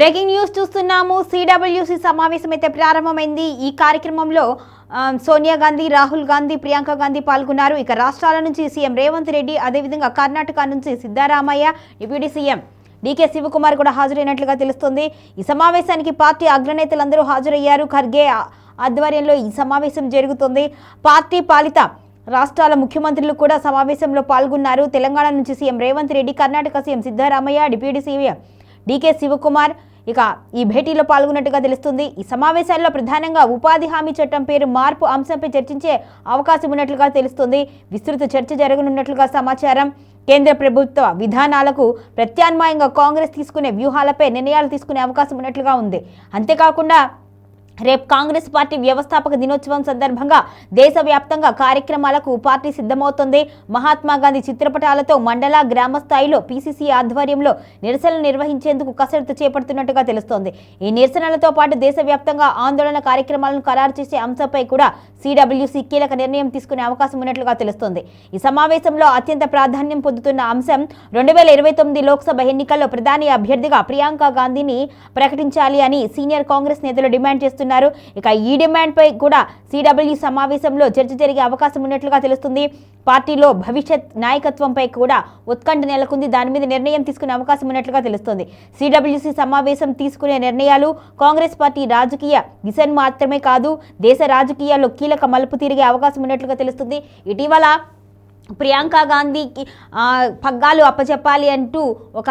Breaking news చూస్తున్నాము. CWC సమావేశం అయితే ప్రారంభమైంది. ఈ కార్యక్రమంలో సోనియా గాంధీ రాహుల్ గాంధీ ప్రియాంక గాంధీ పాల్గొన్నారు. ఇక రాష్ట్రాల నుంచి సీఎం రేవంత్ రెడ్డి అదేవిధంగా కర్ణాటక నుంచి Siddaramaiah deputy CM DK Shivakumar కూడా హాజరైనట్లుగా తెలుస్తుంది. ఈ సమావేశానికి పార్టీ అగ్రనేతలందరూ హాజరయ్యారు. ఖర్గే ఆధ్వర్యంలో ఈ సమావేశం జరుగుతుంది. పార్టీ పాలిత రాష్ట్రాల ముఖ్యమంత్రులు కూడా సమావేశంలో పాల్గొన్నారు. తెలంగాణ నుంచి CM Revanth Reddy Karnataka CM Siddaramaiah deputy CM DK Shivakumar ఇక ఈ భేటీలో పాల్గొన్నట్టుగా తెలుస్తుంది. ఈ సమావేశాల్లో ప్రధానంగా ఉపాధి హామీ చట్టం పేరు మార్పు అంశంపై చర్చించే అవకాశం ఉన్నట్లుగా తెలుస్తుంది. విస్తృత చర్చ జరగనున్నట్లుగా సమాచారం. కేంద్ర ప్రభుత్వ విధానాలకు ప్రత్యామ్నాయంగా కాంగ్రెస్ తీసుకునే వ్యూహాలపై నిర్ణయాలు తీసుకునే అవకాశం ఉన్నట్లుగా ఉంది. అంతేకాకుండా రేపు కాంగ్రెస్ పార్టీ వ్యవస్థాపక దినోత్సవం సందర్భంగా దేశవ్యాప్తంగా కార్యక్రమాలకు పార్టీ సిద్ధమవుతోంది. మహాత్మా గాంధీ చిత్రపటాలతో మండల గ్రామ స్థాయిలో పీసీసీ ఆధ్వర్యంలో నిరసనలు నిర్వహించేందుకు కసరత్తు చేపడుతున్నట్టుగా తెలుస్తోంది. ఈ నిరసనలతో పాటు దేశవ్యాప్తంగా ఆందోళన కార్యక్రమాలను ఖరారు చేసే అంశంపై కూడా సిడబ్ల్యూసీ కీలక నిర్ణయం తీసుకునే అవకాశం ఉన్నట్లుగా తెలుస్తోంది. ఈ సమావేశంలో అత్యంత ప్రాధాన్యం పొందుతున్న అంశం రెండు వేల ఇరవై తొమ్మిది లోక్సభ ఎన్నికల్లో ప్రధాని అభ్యర్థిగా ప్రియాంక గాంధీని ప్రకటించాలి అని సీనియర్ కాంగ్రెస్ నేతలు డిమాండ్ చేస్తున్నారు. ఇక ఈ డిమాండ్పై కూడా సిడబ్ల్యూ సమావేశంలో చర్చ జరిగే అవకాశం ఉన్నట్లుగా తెలుస్తుంది. పార్టీలో భవిష్యత్ నాయకత్వంపై కూడా ఉత్కంఠ నెలకొంది. దాని మీద నిర్ణయం తీసుకునే అవకాశం ఉన్నట్లుగా తెలుస్తుంది. సిడబ్ల్యూసీ సమావేశం తీసుకునే నిర్ణయాలు కాంగ్రెస్ పార్టీ రాజకీయ దిశను మాత్రమే కాదు దేశ రాజకీయాల్లో కీలక మలుపు తిరిగే అవకాశం ఉన్నట్లుగా తెలుస్తుంది. ఇటీవల ప్రియాంక గాంధీకి పగ్గాలు అప్పచెప్పాలి అంటూ ఒక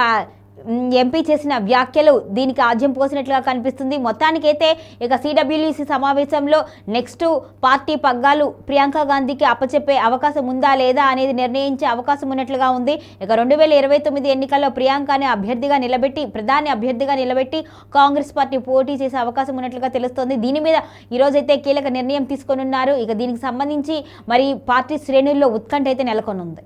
ఎంపీ చేసిన వ్యాఖ్యలు దీనికి ఆజ్యం పోసినట్లుగా కనిపిస్తుంది. మొత్తానికైతే ఇక సిడబ్ల్యూసి సమావేశంలో నెక్స్ట్ పార్టీ పగ్గాలు ప్రియాంక గాంధీకి అప్పచెప్పే అవకాశం ఉందా లేదా అనేది నిర్ణయించే అవకాశం ఉన్నట్లుగా ఉంది. ఇక రెండు వేల ఇరవై తొమ్మిది ఎన్నికల్లో ప్రియాంకని అభ్యర్థిగా నిలబెట్టి ప్రధాని అభ్యర్థిగా నిలబెట్టి కాంగ్రెస్ పార్టీ పోటీ చేసే అవకాశం ఉన్నట్లుగా తెలుస్తోంది. దీని మీద ఈరోజైతే కీలక నిర్ణయం తీసుకొనున్నారు. ఇక దీనికి సంబంధించి మరి పార్టీ శ్రేణుల్లో ఉత్కంఠ అయితే నెలకొనుంది.